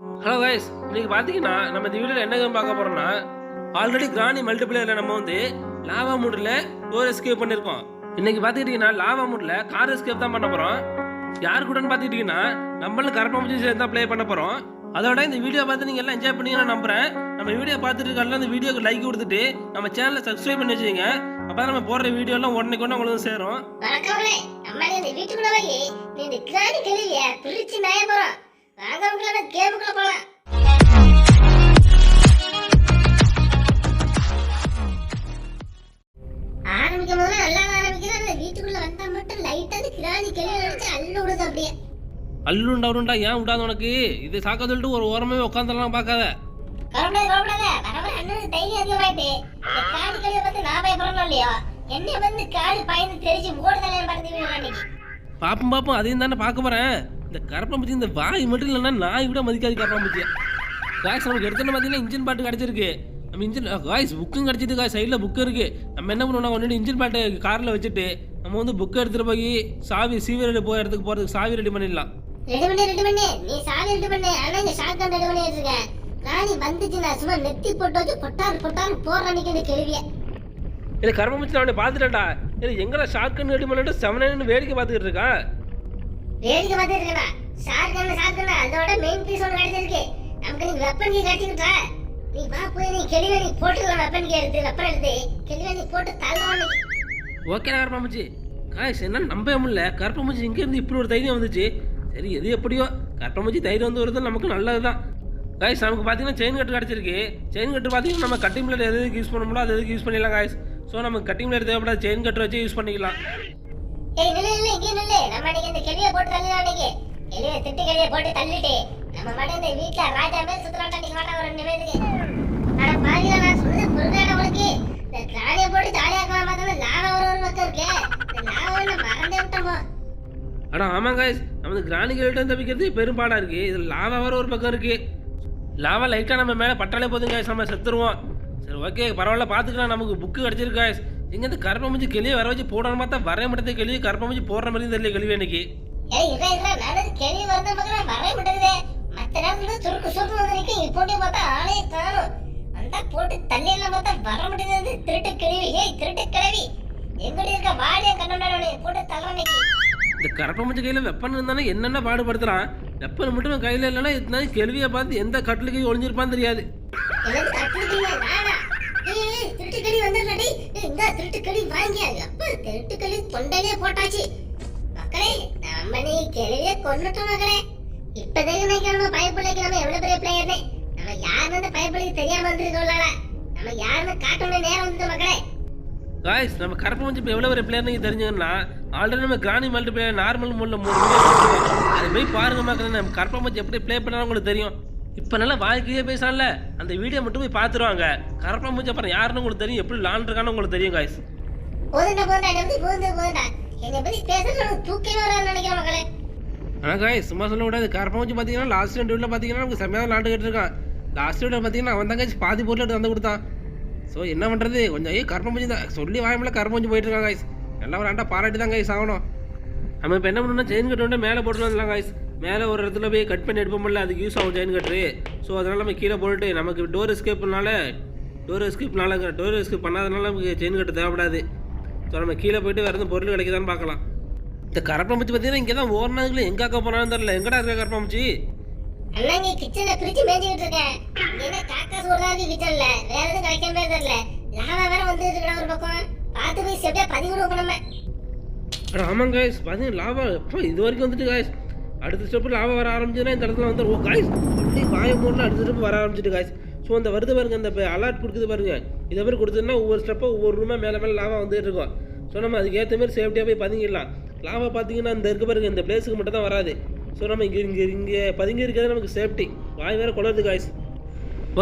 Hello guys இன்னைக்கு பார்த்தீங்கன்னா நம்ம இந்த வீடியோவில் என்ன பார்க்க போறோம்னா ஆல்ரெடி கிராணி மல்டிபிளேயரில் நம்ம வந்து லாவா மூடில் டோர் எஸ்கேப் பண்ணியிருக்கோம் இன்னைக்கு பார்த்துக்கிட்டிங்கன்னா லாவா மூடில் கார் எஸ்கேப் தான் பண்ண போகிறோம் யார் கூடன்னு பார்த்துக்கிட்டிங்கன்னா நம்மளும் கரப்பாம்பூச்சி சேர்ந்து தான் ப்ளே பண்ண போகிறோம் அதோட இந்த வீடியோ பார்த்து நீங்கள் எல்லாம் என்ஜாய் பண்ணீங்கன்னு நம்புறேன். நம்ம வீடியோ பார்த்துட்டு இருக்கலாம் இந்த வீடியோக்கு லைக் கொடுத்துட்டு நம்ம சேனலை சப்ஸ்கிரைப் பண்ணி வச்சுக்கோங்க. அப்போ நம்ம போடுற வீடியோலாம் உடனே கொண்டு உங்களுக்கு சேரும். வணக்கம் நம்ம இந்த வீட்டுக்குள்ளே போய் நீ இந்த கிராணி கழுவிய பிரிச்சு நாய போகிறோம் ஆரம்பிக்கும் போது நல்லா ஆரம்பிக்கிறேன் அந்த வீட்டுக்குள்ள வந்தா மட்டும் லைட்டா கிராணி கழுவி அடிச்சு அள்ளு விடுது அப்படியே. அல்லுண்டா உருண்டா? ஏன் விடாது உனக்கு? இது சாக்க சொல்லிட்டு ஒரு ஓரமே உட்காந்துலாம் பார்க்காத. கவலைப்படாத கவலைப்படாத வர வர அண்ணனுக்கு தைரியம் அதிகமாயிட்டு இந்த கிராணி கழுவி வந்து நான் பயப்படணும் இல்லையோ? என்ன வந்து காடு பயந்து பறந்து அன்னைக்கு பாப்போம் பாப்போம். அதையும் தானே பார்க்க போறேன். இந்த கரப்பாம்பூச்சி இந்த வாய் மட்டும் இல்லைன்னா நாய் விட மதிக்காது கரப்பாம்பூச்சியை. காய்ஸ் நமக்கு எடுத்துன்னு பார்த்தீங்கன்னா இன்ஜின் பாட்டு கிடச்சிருக்கு. நம்ம இன்ஜின் காய்ஸ் புக்கும் கிடச்சிது காய் சைடில் புக்கு இருக்கு. நம்ம என்ன பண்ணுவோம் ஒன்று இன்ஜின் பாட்டு காரில் வச்சுட்டு நம்ம வந்து புக்கை எடுத்துகிட்டு போய் சாவி சீவி ரெடி போய் இடத்துக்கு போகிறதுக்கு சாவி ரெடி பண்ணிடலாம். ரெடி பண்ணு ரெடி பண்ணு. நீ சாவி ரெடி பண்ணு. ஆனா இந்த ஷார்ட் ரெடி பண்ணிட்டு இருக்கேன் ராணி வந்துச்சுன்னா சும்மா நெத்தி போட்டு வச்சு பொட்டாரு பொட்டாரு போற அன்னைக்கு கேள்விய. இல்லை கரப்பாம்பூச்சி நான் பார்த்துட்டேன்டா. இல்லை எங்கடா ஷார்ட் கன் ரெடி பண்ணிட்டு செவனு வேடிக்கை பார்த்துக்கிட்டு இருக்கான் வேடிக்கை பார்த்து இருக்கா ஷார்ட் கன் ஷார்ட் அதோட மெயின் பீஸ் ஒன்று கிடைச்சிருக்கு. நமக்கு நீ வெப்பன் கீ கிடைச்சிருக்கா நீ வா போய் நீ கெளிவை நீ போட்டுக்கலாம் வெப்பன் கீ எடுத்து வெப்பன் எடுத்து. கெளிவை நீ போட்டு தள்ளலாம் ஓகே கரப்பாம்பூச்சி. காய்ஸ் என்ன நம்பவே முடியல. கரப்பாம்பூச்சி இங்கேருந்து இப்படி ஒரு தைரியம் வந்துச்சு. சரி எது எப்படியோ கரப்பாம்பூச்சி தைரியம் வந்து வருது நமக்கு நல்லது தான் காய்ஸ் நமக்கு பார்த்தீங்கன்னா செயின் கட்டு கிடச்சிருக்கு. செயின் கட்டு பார்த்தீங்கன்னா நம்ம கட்டிங் பிளேட் எது யூஸ் பண்ண முடியல அது எதுக்கு யூஸ் பண்ணிடலாம் காய்ஸ் ஸோ நமக்கு கட்டிங் பிளேட் தேவைப்படாது செயின் கட்டு வச்சு யூஸ் பண்ணிக்கலாம். ஏய் நில்லு நில்லு இங்கே நில்லு. நம்ம அன்னைக்கு இந்த கெளிவை போட்டு தள்ளலாம் அன்னைக்கு. கெளிவை திட்டு கெளிவை போட்டு தள்ளிட்டு நம்ம மட்டும் இந்த வீட்டில் ராஜா மேல் சுற்றுலாட்டம் அன்னைக்கு மாட்டா ஒரு ரெண்டு பேருக்கு ஆனா பாதியில் நான் சொன்னது புரிஞ்சாட உங்களுக்கு? இந்த கிராணியை போட்டு ஜாலியா இருக்கலாம் பார்த்தா லாவா ஒரு ஒரு பக்கம் இருக்கு. இந்த லாவா மறந்தே விட்டோமோ? ஆனால் ஆமாம் காய்ஸ் நமது கிராணிகள்கிட்ட தப்பிக்கிறது பெரும்பாடாக இருக்குது இதில் லாவா வர ஒரு பக்கம் இருக்குது லாவா லைட்டாக நம்ம மேலே பட்டாலே போதும் காய்ஸ் நம்ம செத்துருவோம். சரி ஓகே பரவாயில்ல பார்த்துக்கலாம். நமக்கு புக்கு கிடச்சிருக்கு காய்ஸ் இங்கேருந்து கருப்பமுச்சி கிளியை வர வச்சு போடணும் பார்த்தா வர மாட்டேது கிளியை கருப்பமுச்சி போடுற மாதிரி தெரியல கிளிவி வந்தா போட்டு தள்ளி எல்லாம் பார்த்தா வர மாட்டேங்குது. திருட்டு கிழவி ஏய் திருட்டு கிழவி எங்கடி இருக்க வாடிய கண்ணோட போட்டு தள்ள நிக்கி இந்த கரப்பமுச்சி கையில் வெப்பன் இருந்தானே என்னென்ன பாடுபடுத்துறான்? வெப்பன் மட்டும் கையில் இல்லைன்னா கேள்வியை பார்த்து எந்த கட்டிலுக்கு ஒளிஞ்சிருப்பான்னு தெரியாது எனக்கு தட்டுறீங்க நானா ஏய் திருட்டு கிளி வந்துடுறடி ஏய் இந்த அப்ப திருட்டு கிளி தொண்டையிலே போட்டாச்சு. மக்களே நம்ம நீ கிளவிய கொண்டுட்டோம் மக்களே. இப்பதான் நினைக்கிறோம் பயப்பிள்ளைக்கு நம்ம எவ்வளவு பெரிய பிளேயர்னு நம்ம யாருன்னு அந்த பயப்பிள்ளைக்கு தெரியாம வந்துருக்கோம்ல நம்ம யாருன்னு காட்டணும் நேரம் வந்து மக்களே. காய்ஸ் நம்ம கரப்பமுச்சி இப்போ எவ்வளோ ஒரு பிளேயர் நீங்கள் தெரிஞ்சுங்கன்னா ஆல்ரெடி நம்ம கிராணி மல்டி பிளேயர் நார்மல் மூலில் மூணு வீடியோ அதை போய் பாருங்க மக்கள் நம்ம கரப்பமுச்சி எப்படி ப்ளே பண்ணாலும் உங்களுக்கு தெரியும். இப்போ நல்லா வாழ்க்கையே பேசலாம்ல. அந்த வீடியோ மட்டும் போய் பார்த்துருவாங்க கரப்பமுச்சி அப்புறம் யாருன்னு உங்களுக்கு தெரியும். எப்படி லாண்டுருக்கான்னு உங்களுக்கு தெரியும் காய்ஸ் ஆனால் காய்ஸ் சும்மா சொல்லக்கூடாது கரப்பமுச்சி பார்த்தீங்கன்னா லாஸ்ட் ரெண்டு வீட்டில் பார்த்தீங்கன்னா நமக்கு செம்மையாக லாண்டுக்கிட்டு இருக்கான் லாஸ்ட் வீட்டில் பார்த்தீங்கன்னா அவன் தான் காய்ச்சி பாதி பொருள் எடுத்து வந்து கொடுத்தான். ஸோ என்ன பண்ணுறது கொஞ்சம் ஏ கரப்பமுச்சி தான். சொல்லி வாயமில்ல கரப்பமுச்சி போயிட்டு இருக்கான் காய்ஸ் நல்லா ஆண்டா பாராட்டி தான் காய்ஸ் ஆகணும். நம்ம இப்போ என்ன பண்ணணும்னா செயின் கட்டு வந்து மேலே போட்டு வந்துடலாம் காய்ஸ் மேலே ஒரு இடத்துல போய் கட் பண்ணி எடுப்போம்ல அதுக்கு யூஸ் ஆகும் செயின் கட்டு ஸோ அதனால் நம்ம கீழே போட்டுட்டு நமக்கு டோர் எஸ்கேப்னால டோர் எஸ்கேப்னால டோர் எஸ்கேப் பண்ணாதனால நமக்கு செயின் கட்டு தேவைப்படாது. ஸோ நம்ம கீழே போயிட்டு வேறு எதுவும் பொருள் கிடைக்குதான்னு பார்க்கலாம். இந்த கரப்பாம்பூச்சி பார்த்தீங்கன்னா இங்கே தான் ஓரணதுக்குள்ள எங்கே அக்கா போனாலும் தெரியல. எங்கடா இருக்க கரப்பாம்பூச்சி அண்ணா இங்க கிச்சன்ல பிரிச்சு மேய்ஞ்சிட்டு இருக்கேன் இங்க என்ன காக்கா சோறா இருக்கு கிச்சன்ல வேற எதுவும் கிடைக்காம தெரியல. லாவா வேற வந்து இருக்கா ஒரு பக்கம். பார்த்து போய் செப்டியா பதிவு கொடுப்போம் நம்ம? அட ஆமாங்க காய்ஸ் பார்த்தீங்கன்னா லாவா எப்போ இது வரைக்கும் வந்துட்டு காய்ஸ் அடுத்த ஸ்டெப்பு லாபம் வர ஆரம்பிச்சுன்னா இந்த இடத்துல வந்து ஓ காய்ஸ் அப்படி வாய அடுத்த ஸ்டெப் வர ஆரம்பிச்சிட்டு காய்ஸ் ஸோ அந்த வருது பாருங்க அந்த அலர்ட் கொடுக்குது பாருங்க. இதை மாதிரி கொடுத்ததுன்னா ஒவ்வொரு ஸ்டெப்பாக ஒவ்வொரு ரூமாக மேலே மேலே லாபம் வந்துட்டு இருக்கும். ஸோ நம்ம அதுக்கேற்ற மாதிரி சேஃப்டியாக போய் பதுங்கிடலாம். லாபம் பார்த்தீங்கன்னா இந்த இருக்கு பாருங்க இந்த பிளேஸுக்கு மட்டும் தான் வராது. ஸோ நம்ம இங்கே இங்கே இங்கே பதுங்கி இருக்கிறது நமக்கு சேஃப்டி வாய் வேறு குளருது காய்ஸ்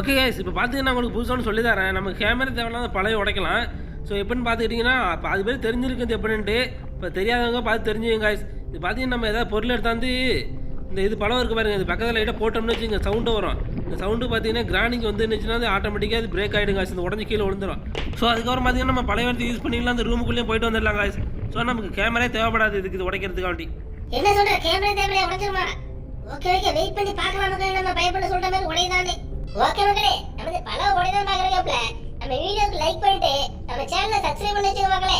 ஓகே காய்ஸ் இப்போ பார்த்தீங்கன்னா உங்களுக்கு புதுசானு சொல்லி தரேன். நமக்கு கேமரா தேவையில்லாத பழைய உடைக்கலாம். ஸோ எப்படின்னு பார்த்துக்கிட்டிங்கன்னா அது பேர் தெரிஞ்சிருக்கிறது எப்படின்ட்டு இப்போ தெரியாதவங்க பார்த்து தெரிஞ்சுங்க காய்ஸ் இது பார்த்தீங்கன்னா நம்ம ஏதாவது பொருள் எடுத்தாந்து இந்த இது பழம் இருக்குது பாருங்கள் இது பக்கத்தில் லைட்டாக போட்டோம்னு வச்சு வச்சுங்க சவுண்டு வரும். இந்த சவுண்டு பார்த்தீங்கன்னா கிரானிங் வந்துருந்துச்சுன்னா அது ஆட்டோமேட்டிக்காக அது பிரேக் ஆகிடும் காசு இந்த உடஞ்சி கீழே விழுந்துடும் ஸோ அதுக்கப்புறம் பார்த்தீங்கன்னா நம்ம பழைய வார்த்தை யூஸ் பண்ணிக்கலாம் அந்த ரூமுக்குள்ளேயும் போயிட்டு வந்துடலாம் காசு ஸோ நமக்கு கேமரா தேவைப்படாது இதுக்கு இது உடைக்கிறதுக்காண்டி. என்ன சொல்ற? கேமரா தேவையா உடைச்சிருமா? ஓகே ஓகே வெயிட் பண்ணி பார்க்கலாம் மக்களே. நம்ம பயப்பட ஓகே மக்களே. நமது பல உடையதான் பாக்குறீங்கப்ல நம்ம வீடியோக்கு லைக் பண்ணிட்டு நம்ம சேனலை சப்ஸ்கிரைப் பண்ணி வச்சுக்கோ மக்களே.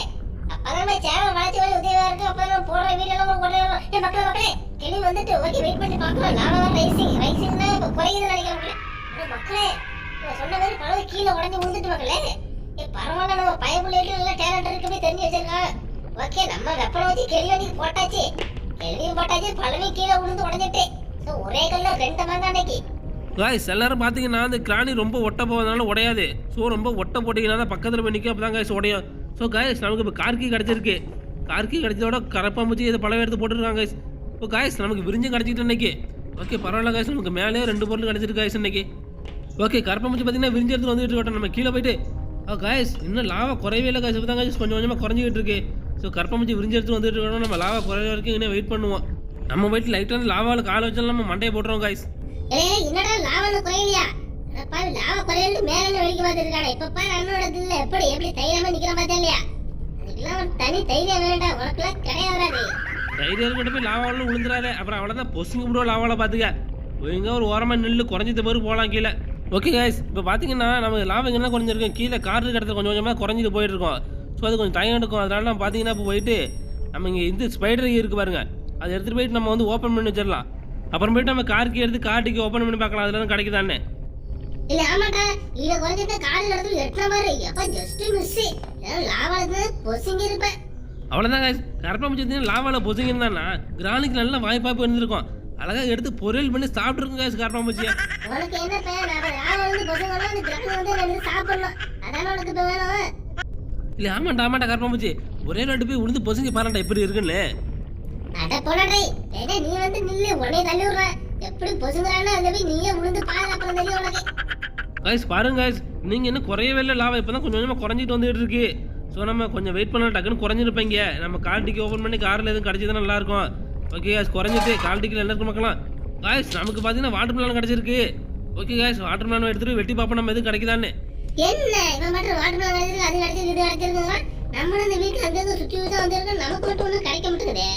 அப்பதான் நம்ம சேனல் வளர்ச்சி வர உதவியா இருக்கு. அப்பதான் நம்ம போடுற வீடியோ உங்களுக்கு உடனே வரும். ஏ மக்களே மக்களே கிளி வந்துட்டு ஓகே வெயிட் பண்ணி பார்க்கலாம். லாவா ரைசிங் ரைசிங்னா இப்போ குறையுதுன்னு நினைக்கிறேன் மக்களே. மக்களே சொன்ன மாதிரி பழம் கீழே உடஞ்சி விழுந்துட்டு மக்களே. ஏ பரவாயில்ல நம்ம பயப்புள்ளைட்டு நல்ல டேலண்ட் இருக்குமே தெரிஞ்சு வச்சிருக்கான் ஓகே நம்ம வெப்பனை வச்சு கெளிவண்டிக்கு போட்டாச்சு. கெளியும் போட்டாச்சு பழமும் கீழே விழுந்து உடஞ்சிட்டு. ஸோ ஒரே கல்ல ரெண்டு மங்க அன்னைக்கு. காய்ஸ் எல்லாரும் பார்த்தீங்கன்னா அந்த கிராணி ரொம்ப ஒட்ட போவதனால உடையாது. ஸோ ரொம்ப ஒட்ட போட்டிங்கன்னா தான் பக்கத்தில் போய் நிற்கும் அப்போ தான் காய்ஸ் உடையும். ஸோ காய்ஸ் நமக்கு இப்போ கார்கி கிடச்சிருக்கு. கார்கி கிடச்சதோட கரப்பாம்பூச்சி இதை பழம் எடுத்து போட்டுருக்காங்க காய்ஸ் இப்போ காய்ஸ் நமக்கு விரிஞ்சும் கிடச்சிட்டு இன்னைக்கு. ஓகே பரவாயில்ல காய்ஸ் நமக்கு மேலே ரெண்டு பொருள் கிடச்சிருக்கு காய்ஸ் இன்னைக்கு. ஓகே கரப்பாம்பூச்சி பார்த்தீங்கன்னா விரிஞ்சு எடுத்து வந்துட்டு இருக்கட்டும் நம்ம கீழே போயிட்டு. Oh, ஆ காய்ஸ் இன்னும் லாவா குறையவே இல்லை காய்ஸ் இப்போ தான் காய்ஸ் கொஞ்சம் கொஞ்சமாக குறைஞ்சிக்கிட்டு இருக்கு. ஸோ கரப்பாம்பூச்சி விரிஞ்சு எடுத்து வந்துட்டு இருக்கட்டும் நம்ம லாவா குறைய வரைக்கும் இன்னும் வெயிட் பண்ணுவோம். நம்ம போயிட்டு லைட்டாக லாவாவில் காலை வச்சாலும் நம்ம மண்டையை போட்டுருவோம் காய்ஸ் என்னடா லாவன குறையலையா? பாரு நாம குறையல மேல வெடிக்க பார்த்துருக்கானே. இப்ப பாரு அண்ணனோட இதுல எப்படி எப்படி தைரியமா நிக்கிற பார்த்தா இல்லையா? அதுக்கெல்லாம் ஒரு தனி தைரியம் வேண்டாம். உனக்குலாம் கிடையாது தைரியம் கொண்டு போய் லாவாவில் விழுந்துறாரு அப்புறம் அவ்வளோதான் பொசுங்க விடுவோம் லாவாவில் பார்த்துக்க. ஒழுங்கா ஒரு ஓரமாக நெல் குறைஞ்சது பேர் போகலாம் கீழே. ஓகே கைஸ் இப்போ பார்த்தீங்கன்னா நம்ம லாபம் எங்கன்னா குறைஞ்சிருக்கோம்? கீழே கார் இடத்துல கொஞ்சம் கொஞ்சமாக குறைஞ்சிட்டு போயிட்டுருக்கோம். ஸோ அது கொஞ்சம் டைம் எடுக்கும். அதனால நம்ம பார்த்தீங்கன்னா இப்போ போயிட்டு நம்ம இங்கே இந்த ஸ்பைடர் இருக்குது பாருங்க. அதை எடுத்துகிட்டு போயிட்டு நம்ம வந்து ஓப்பன் பண்ணி வச்சிடலாம். அப்புறம் போயிட்டு நம்ம காருக்கு எடுத்து கார்ட்டுக்கு ஓப்பன் பண்ணி பார்க்கலாம். அதில் தான் கிடைக்குதானே இல்ல ஆமாடா இத குறைஞ்சிட்டு காலில் இடத்துல எட்டுன மாதிரி எப்ப ஜஸ்ட் மிஸ் லாவா இருந்து பொசுங்கி இருப்பேன் அவ்வளோதான் guys. கரப்பா முடிச்சு லாவாவில் பொசுங்கிருந்தானா கிராணிக்கு நல்ல வாய்ப்பாக இருந்திருக்கும். அழகாக எடுத்து பொரியல் பண்ணி சாப்பிட்ருக்கோம் guys கரப்பா பூச்சியை உனக்கு என்ன வேணும். இல்லை ஆமாண்டா ஆமாண்டா கரப்பாம்பூச்சி ஒரே ரெண்டு போய் உளுந்து பொசுங்கி பாருடா எப்படி இருக்குன்னு. அட போனடே டேய் நீ வந்து நில்லு. உடனே தள்ளி விடுற எப்படி பொசுங்குறான்னு அதுல போய் நீயே விழுந்து பாரு அப்புறம் தெரியும் உனக்கு. காய்ஸ் பாருங்க காய்ஸ் நீங்கள் இன்னும் குறையவே இல்லை லாபம். இப்போ தான் கொஞ்சம் கொஞ்சமாக குறைஞ்சிட்டு வந்துட்டு இருக்கு. ஸோ நம்ம கொஞ்சம் வெயிட் பண்ண டக்குன்னு குறைஞ்சிருப்பீங்க. நம்ம கால் டிக்கி ஓப்பன் பண்ணி காரில் எதுவும் கிடச்சதுன்னா நல்லா இருக்கும். ஓகே காய்ஸ் குறைஞ்சிட்டு கால் டிக்கில் என்ன இருக்கு மக்களாம் காய்ஸ் நமக்கு பார்த்தீங்கன்னா வாட்டர் பிளான் கிடச்சிருக்கு. ஓகே காய்ஸ் வாட்டர் பிளான் எடுத்துட்டு வெட்டி பார்ப்போம் நம்ம எதுவும் கிடைக்குதான்னு. என்ன? இவன் மட்டும் வாட்டர் மேல கிடைச்சிருக்கு அது கிடைச்சிருக்கு இது கிடைச்சிருக்குங்க நம்மளும் இந்த வீட்டுல அங்கங்க சுத்தி சுத்தி வந்திருக்கோம். நமக்கு மட்டும் ஒண்ணும் கிடைக்க மாட்டேங்குதே.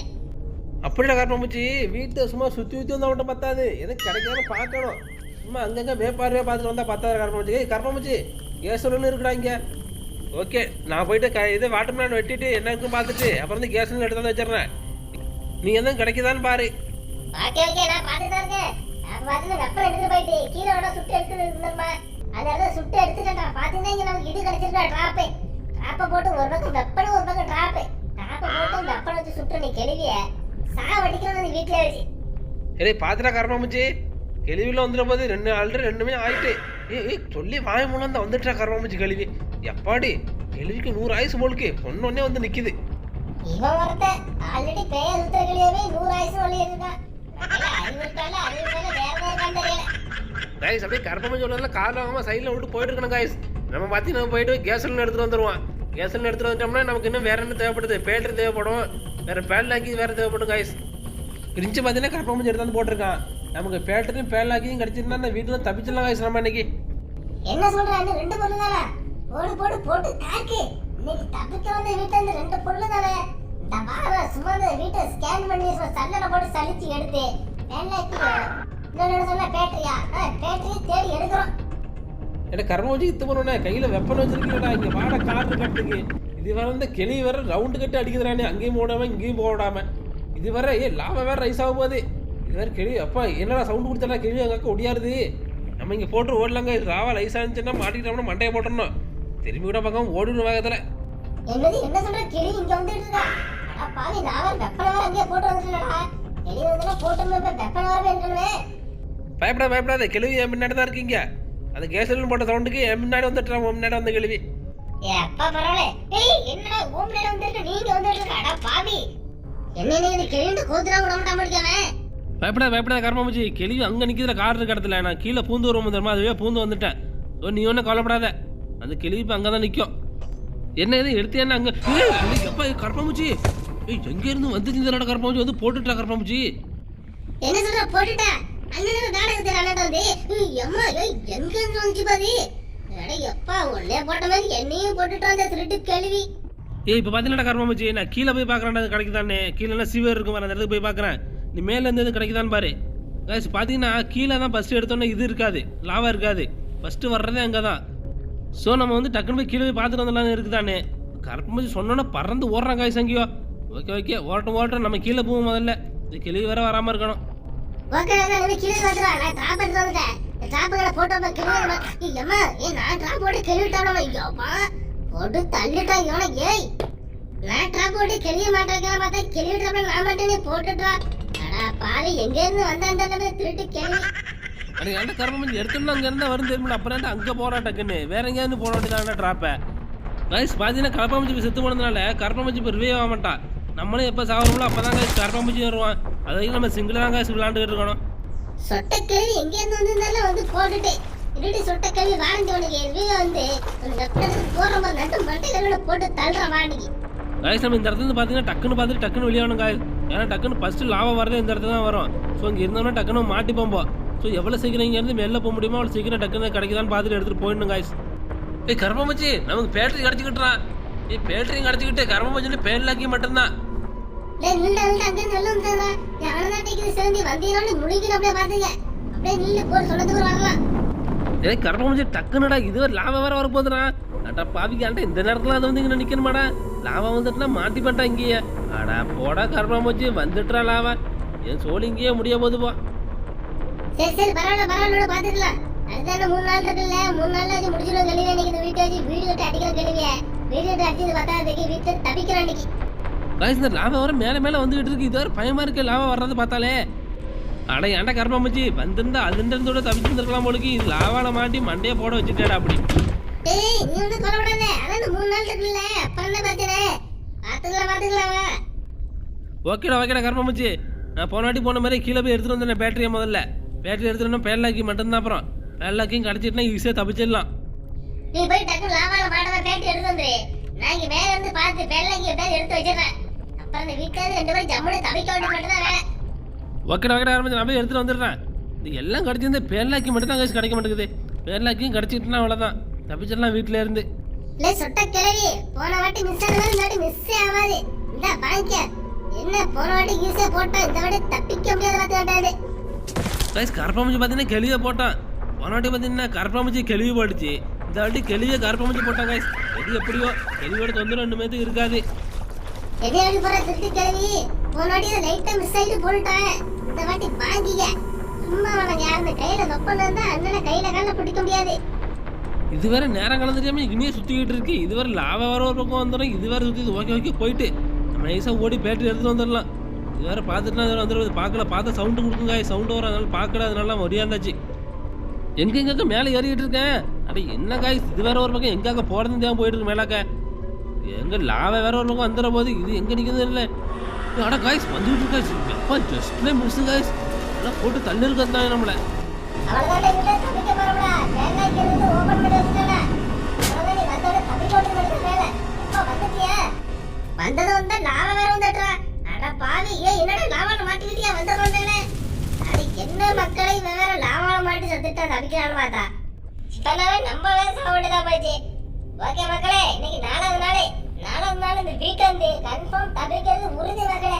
அப்படிடா கரப்பாம்பூச்சி வீட்டை சும்மா சுற்றி சுற்றி வந்தால் மட்டும் பத்தாது. எதுவும் கிடைக்காம பார்க்கணும். சும்மா அங்கங்கே வேப்பாருவே பார்த்துட்டு வந்தால் பத்தாது கரப்பாம்பூச்சி ஏய் கரப்பாம்பூச்சி கேஸ் இருக்குடா இங்கே. ஓகே நான் போயிட்டு க இது வாட்டர் மேன் வெட்டிட்டு என்ன இருக்குன்னு பார்த்துட்டு அப்புறம் வந்து கேஸ் எடுத்து வந்து வச்சிடுறேன். நீ எதுவும் கிடைக்குதான்னு பாரு. ஓகே ஓகே நான் பாத்துட்டு தான் இருக்கேன். நான் பாத்துட்டு வெப்பம் எடுத்துட்டு போயிட்டு கீழே விட சுட்டு எடுத்து இருந்தோம்மா அந்த இடத்துல சுட்டு எடுத்துட்டேன் பாத்தீங்கன்னா இங்க நமக்கு இது கிடைச்சிருக்கா டிராப்பு டிராப்பை போட்டு ஒரு பக்கம் வெப்பனும் ஒரு பக்கம் டிராப்பு டிராப்பை போட்டு வெப்பனை வச்சு சுட்டு நீ கெழுவிய சா வடிக்கணும் நீ வீட்டுல வச்சு. ஏய் பார்த்துட்டா கரப்பாம்பூச்சி கெளிவியில் வந்துட போது ரெண்டு ஆல்ரெடி ரெண்டுமே ஆயிட்டு. ஏய் ஏய் சொல்லி வாய மூலம் தான் வந்துட்டா கரப்பாம்பூச்சி கழுவி எப்பாடி கெளிவிக்கு நூறு ஆயுசு போலுக்கு பொண்ணொன்னே வந்து நிற்கிது இவன் ஒருத்தன் ஆல்ரெடி பேய சுத்துற கிளியவே நூறு ஆயுசு ஒளி இருக்கான் கைஸ் அப்படியே கரப்பமாக சொல்லல காரில் வாங்காம சைடில் விட்டு போயிட்டு இருக்கணும் கைஸ் நம்ம பார்த்தீங்கன்னா போயிட்டு கேஸ் சிலிண்டர் எடுத்துட்டு வந்துருவோம். கேஸ் சிலிண்டர் எடுத்துட்டு வந்துட்டோம்னா நமக்கு இன்னும் வேற என்ன தேவைப்படுது? பேட்டர் தேவைப்படும். வேற பேட்லாக்கி வேற தேவைப்படும் கைஸ் பிரிஞ்சு பார்த்தீங்கன்னா கரப்பாம்பூச்சி எடுத்து வந்து போட்டிருக்கான். நமக்கு பேட்டரும் பேட்லாக்கியும் கிடச்சிருந்தா அந்த வீட்டில் தப்பிச்சிடலாம் கைஸ் நம்ம இன்னைக்கு. என்ன சொல்ற இன்னும் ரெண்டு பொண்ணு தானே போடு போடு. போட்டு தாக்கு இன்னைக்கு தப்பிக்க வந்த வீட்டுல இருந்து ரெண்டு பொண்ணு தானே இந்த பாரு சும்மா வீட்டை ஸ்கேன் பண்ணி சல்லடை போட்டு சலிச்சு எடுத்து வேலைக்கு இன்னொன்னு சொன்ன பேட்டரியா? பேட்டரி தேடி எடுக்கிறோம். எனக்கு கரப்பாம்பூச்சி இத்து பண்ணோன்னே கையில் வெப்பன் வச்சிருக்கீங்கடா இங்கே வாட காற்று கட்டுக்கு. இது வர இந்த கிளி வேற ரவுண்டு கட்டி அடிக்குதுறானே அங்கேயும் போடாம இங்கேயும் போடாம. இது வர ஏ லாபம் வேற ரைஸ் ஆகும் போகுது. இது வேற கிளி அப்பா என்னடா சவுண்டு கொடுத்தா கிளி அங்கே ஒடியாருது. நம்ம இங்கே போட்டு ஓடலாங்க. ராவா ரைஸ் ஆனிச்சுன்னா மாட்டிக்கிட்டோம்னா மண்டையை போட்டுறணும் திரும்பி கூட பார்க்காம ஓடிடும் வேகத்தில். என்னது என்ன சொல்ற? கிளி இங்க வந்துட்டு இருக்கா. அட பாவி நான் வேற வெப்பனை வேற அங்கேயே போட்டு வந்துட்டேன்டா கிளி வந்து போட்டு வெப்பனை வேற வேண்டவே பயப்படாத பயப்படாத என் பின்னாடி தான் இருக்கீங்க. அந்த கேசலின் போட்ட சவுண்டுக்கு என் முன்னாடி வந்துட்டுறான் உன் முன்னாடி வந்த கிழவி. ஏ அப்பா பரவாயில்ல. ஏய் என்னடா ஓம்ல வந்துட்டு நீங்க வந்துட்டு அட பாவி. என்ன நீ கிழிந்து கோத்துறா விட மாட்டாம இருக்கவே பயப்படாத பயப்படாத கர்மாமச்சி கிளவி அங்கே நிற்கிற கார் இருக்க இடத்துல நான் கீழே பூந்து வருவோம் தெரியுமா? அதுவே பூந்து வந்துட்டேன். ஸோ நீ ஒன்றும் கவலைப்படாத. அந்த கிளவி இப்போ அங்கே தான் நிற்கும் என்ன இது? எடுத்து என்ன அங்கே? எப்பா கர்ப்பாமூச்சி ஏய் எங்கேருந்து வந்து இந்த கர்ப்பாமூச்சி வந்து போட்டுட்டா கர்ப்பாமூச்சி என்ன சொல்ற? போட்டுட்டா? அண்ணன் வந்து ஏய், எம்மா ஏய் எங்க இருந்து வந்துச்சு பாதி? அட எப்பா உன்னே போட்ட மாதிரி என்னையும் போட்டுட்டு வந்த திருட்டு கேள்வி ஏய் இப்போ பார்த்தீங்கன்னா கர்மாமச்சி நான் கீழே போய் பார்க்குறேன் அது கிடைக்குதானே கீழே எல்லாம் சிவர் இருக்கும் அந்த இடத்துக்கு போய் பார்க்குறேன் நீ மேலே இருந்து எதுவும் கிடைக்குதான்னு பாரு. கைஸ் பார்த்தீங்கன்னா கீழே தான் ஃபஸ்ட்டு எடுத்தோன்னே இது இருக்காது. லாவா இருக்காது. ஃபஸ்ட்டு வர்றதே அங்கே தான் ஸோ நம்ம வந்து டக்குன்னு போய் கீழே போய் பார்த்துட்டு வந்துடலாம் இருக்குதானே? கரப்பம்பூச்சி சொன்னோன்னா பறந்து ஓடுறான் காய் சங்கியோ ஓகே ஓகே ஓட்டம் ஓட்டம் நம்ம கீழே போவோம் முதல்ல. இது கிளி வேற வராமல் இருக்கணும். ஓகே கீழே வந்துடா நான் டிராப் எடுத்து வந்துட்டேன். இந்த டிராப்புகளை போட்டு நம்ம கிளி இல்லம்மா ஏய் நான் டிராப் போட்டு கிளவிட்டானோ ஐயோப்பா போட்டு தள்ளிட்டான் இவனை ஏய். நான் ட்ராப் போட்டு கிளிய மாட்டேங்கிற பார்த்தா கிளவிட்டப்ப நான் மட்டும் நீ போட்டுட்டா பாவி எங்க இருந்து வந்தாண்டே திருட்டு கிளவி? அந்த எடுத்தோம்னா அங்கே இருந்தால் வரும் தெரியுமில்ல அப்புறம் அங்கே போகிறா டக்குன்னு வேற எங்கேயாவது வேண்டியதான ட்ராப்பை கைஸ் பார்த்தீங்கன்னா கரப்பாம்பூச்சி போய் செத்து போனதுனால கரப்பாம்பூச்சி இப்போ ரிவே ஆக மாட்டான் நம்மளும் எப்போ சாகுறோமோ அப்போ தான் கைஸ் கரப்பாம்பூச்சி வருவான். அது வரைக்கும் நம்ம சிங்கிளாக கைஸ் விளாண்டுக்கிட்டு இருக்கணும். சொட்ட கிளவி எங்க இருந்து வந்திருந்தாலும் வந்து போட்டுட்டு. இருடி சொட்ட கிளவி வாரண்டி உனக்கு எதுவே வந்து போற மாதிரி நட்டு மட்டை கருவில போட்டு தள்ளுற வாண்டிக்கு கைஸ் நம்ம இந்த இடத்துல இருந்து பார்த்தீங்கன்னா டக்குன்னு பார்த்துட்டு டக்குன்னு வெளியாகணும் ஏன்னா டக்குன்னு ஃபஸ்ட்டு லாவா வரதே இந்த இடத்துல தான் வரும். ஸோ இங்கே இருந்தோம்னா டக்குன்னு மாட்டிப்போம் போ. ஸோ எவ்வளோ சீக்கிரம் இங்கேருந்து வெளில போக முடியுமோ அவ்வளோ சீக்கிரம் டக்குன்னு கிடைக்குதான்னு பார்த்துட்டு எடுத்துகிட்டு போயிடணும் காய்ஸ் ஏய் கர்மமச்சி நமக்கு பேட்டரி கிடச்சிக்கிட்டுறான் ஏய் பேட்டரியும் கிடச்சிக்கிட்டு கர்மமச்சின்னு பேர்லாக்கி மட்டும்தான். டேய் நில்லு நில்லு அங்க நல்ல வந்தாடா யாரை தான் டேக்கிது சிறந்தி வந்தீங்கன்னு முடிக்கிற அப்படியே பாத்துங்க அப்படியே நில்லு போர் சொன்னதுக்கு வரலாம் ஏய் கர்மமச்சி டக்குன்னுடா இது ஒரு லாபம் வேற வர போதுடா அடா பாவிக்கான்டா இந்த நேரத்தில் அது வந்து இங்கே நிற்கணுமாடா லாபம் வந்துட்டுனா மாட்டி பண்ணிட்டா இங்கேயே. அடா போடா கர்மமச்சி வந்துட்டுறா லாவா என் சோழி இங்கேயே முடிய போது போ. சரி சரி பரவாயில்ல பரவாயில்ல பாத்துக்கலாம் அதுதானே மூணு நாள் இருக்குல்ல. மூணு நாள்ல வச்சு முடிச்சிடும் கழுவி அன்னைக்கு இந்த வீட்டை வச்சு வீடு கட்டி அடிக்கிற கழுவிய வீடு கட்டி அடிச்சது பத்தாததுக்கு வீட்டுல தப்பிக்கிற அன்னைக்கு காய்ஸ் இந்த லாபம் வர மேலே மேலே வந்துகிட்டு இருக்கு. இது வர பயமா இருக்கு லாபம் வர்றது பார்த்தாலே. அட ஏன்டா கர்மமச்சி வந்திருந்தா அதுன்றதோட தப்பிச்சிருந்துருக்கலாம் போலுக்கு. இது லாவால மாட்டி மண்டையை போட வச்சுட்டேடா அப்படி. டேய் நீ ஒன்றும் கவலைப்படாத. அதான் மூணு நாள் இருக்குல்ல அப்புறம் என்ன பிரச்சனை? பாத்துக்கலாம் பாத்துக்கலாம் ஓகேடா ஓகேடா கர்மமச்சி நான் போன வாட்டி போன மாதிரி கீழே போய் எடுத்துட்டு வந்தேன் பேட்டரியை முதல்ல. பேட்டரி எடுத்துட்டு பேர்லாக்கி மட்டும்தான் அப்புறம். பேர்லாக்கியும் கிடச்சிட்டுனா ஈஸியாக தப்பிச்சிடலாம். நீ போய் டக்கு லாவால பாடவ பேட்டி எடுத்து வந்துரு. நான் இங்க மேல இருந்து பார்த்து பெல்லங்கி எப்படியாவது எடுத்து வச்சிடுறேன். அப்புறம் இந்த வீட்டுல இருந்து ரெண்டு பேரும் ஜம்முன்னு தவிக்க வேண்டிய மட்டும் தான் வேலை ஓகேடா ஓகேடா ஆரம்பிச்சு நான் போய் எடுத்துட்டு வந்துடுறேன். இது எல்லாம் கிடச்சிருந்து பேர்லாக்கி மட்டும் தான் கிடைக்க மாட்டேங்குது. பேர்லாக்கியும் கிடச்சிட்டுனா அவ்வளோதான் தப்பிச்சிடலாம் வீட்டில இருந்து. இல்ல சொட்ட கிளவி போன வாட்டி மிஸ் ஆனது இந்த வாட்டி மிஸ் ஆகாது இந்த வாங்கிக்க என்ன போன வாட்டி யூஸே போட்டா இந்த வாட்டி தப்பிக்க முடியாத பார்த்து வேண்டாது கைஸ் கரப்பாம்பூச்சி பார்த்தீங்கன்னா கெளியை போட்டான். போன வாட்டி பார்த்தீங்கன்னா கரப்பாம்பூச்சி கெளிவு போட்டுச்சு. இந்த வாட்டி கெளியை கரப்பாம்பூச்சி போட்டான் கைஸ் எது எப்படியோ கெளியோட தொந்தரவு ரெண்டு இருக்காது. என்ன வாட்டி போற திருட்டு கிளவி போன வாட்டி லைட்டா மிஸ் ஆயிட்டு போட்டுட்டேன். இந்த வாட்டி வாங்கிக்க. சும்மா அவனை யாருன்னு கையில நொப்பன்னு இருந்தா அண்ணனை கையில கால பிடிக்க முடியாது. இதுவரை நேரம் கலந்து தெரியாம இனியே சுற்றிக்கிட்டு இருக்கு. இதுவரை லாபம் வர ஒரு பக்கம் வந்துடும் இதுவரை சுற்றி ஓகே ஓகே போயிட்டு நம்ம நைஸாக ஓடி பேட்டரி எடுத்துட்டு வந்துடலாம். இது வேற பார்த்துட்டுனா இது பார்க்கல பார்த்தா சவுண்டு கொடுக்குங்க சவுண்டு வரும் அதனால பார்க்கல அதனால ஒரியா இருந்தாச்சு. எங்க எங்க மேலே ஏறிக்கிட்டு இருக்கேன். அட என்ன காய் இது வேற ஒரு பக்கம். எங்க போகிறது தான் போயிட்டு இருக்கு மேலாக்க. எங்கே லாவை வேற ஒரு பக்கம் வந்துடுற போது இது எங்கே நிற்கிறது இல்லை அட காய்ஸ் வந்துட்டு இருக்காச்சு எப்பா ஜஸ்ட்லே மிஸ் காய்ஸ் எல்லாம் போட்டு தள்ளி இருக்கிறது தான் நம்மளை. வந்தது வந்தா நாம வேற வந்துட்டா அட பாவி ஏ என்னடா லாவால மாட்டிக்கிட்டியா? வந்த கொண்டேனே அது என்ன மக்களை வேற லாவால மாட்டி சத்துட்டா தப்பிக்கிறான்னு பார்த்தா இப்பனாவே நம்ம வேற சாப்பிட்டுதான் போச்சு. ஓகே மக்களே இன்னைக்கு நாலாவது நாள். நாலாவது நாள் இந்த வீட்டு வந்து கன்ஃபார்ம் தவிக்கிறது உறுதி மக்களே.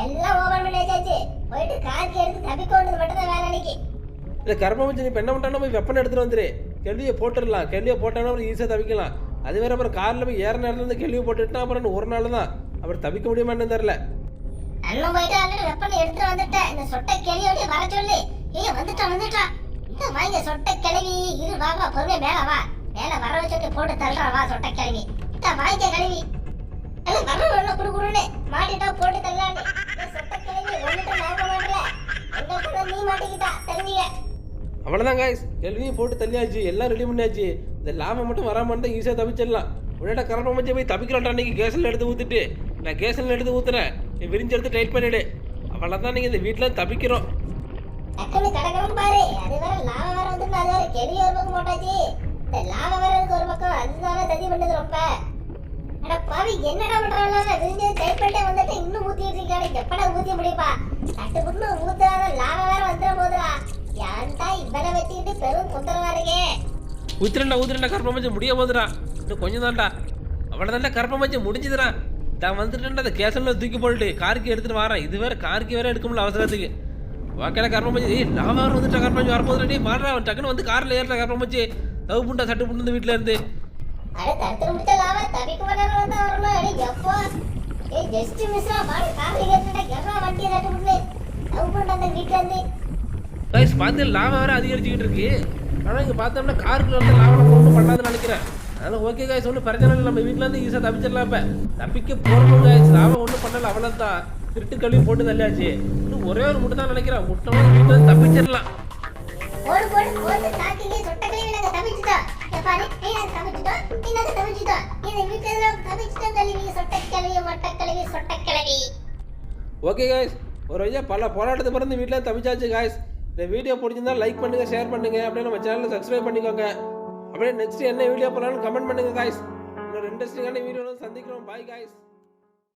எல்லாம் ஓபன் பண்ணி வச்சாச்சு. போயிட்டு கார்க்கு எடுத்து தப்பிக்க வேண்டியது மட்டும் தான் வேலை இன்னைக்கு இல்லை கர்மமஞ்சு இப்போ என்ன பண்ணிட்டானா போய் வெப்பனை எடுத்துகிட்டு வந்துரு. கேள்வியை போட்டுடலாம். கேள்வியை போட்டானா ஈஸியாக தவிக்கலாம். அது வேற அப்புறம் காரில் போய் ஏற நேரத்துல இருந்து கேள்வியை போட்டுட்டா அப்புறம் ஒரு நாள் தான்? அப்புறம் தவிக்க முடியுமான்னு தெரில அண்ணன் போயிட்டு ஆல்ரெடி வெப்பன் எடுத்துட்டு வந்துட்டேன் இந்த சொட்டை கிளியோட வர சொல்லி. ஏய் வந்துட்டான் வந்துட்டான் இந்த வாங்க சொட்டை கிளவி இரு வா வா பொறுமையா மேல வா. மேல வர வச்சுட்டு போட்டு தள்ளுறா வா சொட்டை கிளவி. இந்த வாங்க கிளவி. எல்லாம் வர வரல குடு குடுன்னு மாட்டிட்டா போட்டு தள்ளாண்டு. சொட்டை கிளவி ஒண்ணுட்டு நான் மாட்டல எங்களுக்கு நீ மாட்டிக்கிட்டா தெரிஞ்சுக்க. அவ்வளோதான் காய்ஸ் கேள்வியும் போட்டு தள்ளியாச்சு. எல்லாம் ரெடி பண்ணியாச்சு. இந்த லாபம் மட்டும் வராமல் இருந்தால் ஈஸியாக தப்பிச்சிடலாம். உடனே கர்மமஞ்சை போய் தப்பிக்கிறோம்டா அன்னைக்கு. கேஸில் எடுத்து ஊற்றிட்டு நான் கேஸில் எடுத்து ஊற்றுறேன் நீ விரிஞ்சு எடுத்து டைட் பண்ணிவிடு அவ்வளோதான் நீங்கள் இந்த வீட்டில் தப்பிக்கிறோம். வேற ஒரு என்னடா பண்றாங்க விரிஞ்சு டைப் பண்ணிட்டே வந்துட்டு இன்னும் ஊத்திட்டு இருக்காரு எப்படா ஊத்தி முடியுப்பா தட்டு புட்டு ஊத்துறாத லாப வேற வந்துட போதுடா. ஏன்டா இவனை வச்சுக்கிட்டு பெரும் தொந்தரவா இருக்கே ஊத்துறேன்டா ஊத்துறேன்டா கர்ப்பமஞ்சு முடிய போதுடா. இன்னும் கொஞ்சம் தான்டா. அவ்வளோதான்டா கர்ப்பமஞ்சு முடிஞ்சுதுடா. நான் வந்துட்டேன்டா அந்த கேசனில் தூக்கி போட்டுட்டு காருக்கு எடுத்துகிட்டு வரேன் இது வேற காருக்கு வேற எடுக்க முடியல அவசரத்துக்கு. வாக்கையில கர்மம் ஏய் லாவார் வந்துட்டா கர்மம் வரப்போதுல டேய் மாறா அவன் டக்குன்னு வந்து கார்ல ஏறல கர்மம் வச்சு. தவு புண்டா சட்டு புண்டு வீட்ல இருந்து. ஜஸ்ட் மிஸ்ரா பாரு கார்ல ஏறிட்டா தட்டு அந்த வீட்டுல இருந்து. லாவா வேற இருக்கு. ஆனா இங்க பார்த்தோம்னா காருக்குள்ள வந்து லாவா நம்ம ஒன்றும் பண்ணாதுன்னு நினைக்கிறேன். அதனால ஓகே கைஸ் ஒன்றும் பிரச்சனை இல்லை. நம்ம வீட்ல இருந்து ஈஸியாக தப்பிச்சிடலாம் இப்ப. தப்பிக்க போறோம் கைஸ் லாவா ஒன்றும் பண்ணல அவ்வளோதான் திருட்டு கழுவி போட்டு தள்ளியாச்சு. இன்னும் ஒரே ஒரு முட்டை தான் நினைக்கிறேன். முட்டை வீட்டுல தப்பிச்சிடலாம். தாக்கிங்க நாங்க பாரு ஏய் நாங்க நீ நாங்க இந்த வீட்டுல கழுவி ஓகே காய்ஸ் ஒரு வழியாக பல போராட்டத்தை பிறந்து வீட்டில் தப்பிச்சாச்சு காய்ஸ் இந்த வீடியோ பிடிச்சிருந்தா லைக் பண்ணுங்க ஷேர் பண்ணுங்க அப்படியே நம்ம சேனலில் சப்ஸ்கிரைப் பண்ணிக்கோங்க. அப்படியே நெக்ஸ்ட் என்ன வீடியோ போடலாம்னு கமெண்ட் பண்ணுங்க காய்ஸ் இன்னொரு இன்ட்ரெஸ்டிங்கான வீடியோவில் சந்திக்கிறோம். Bye guys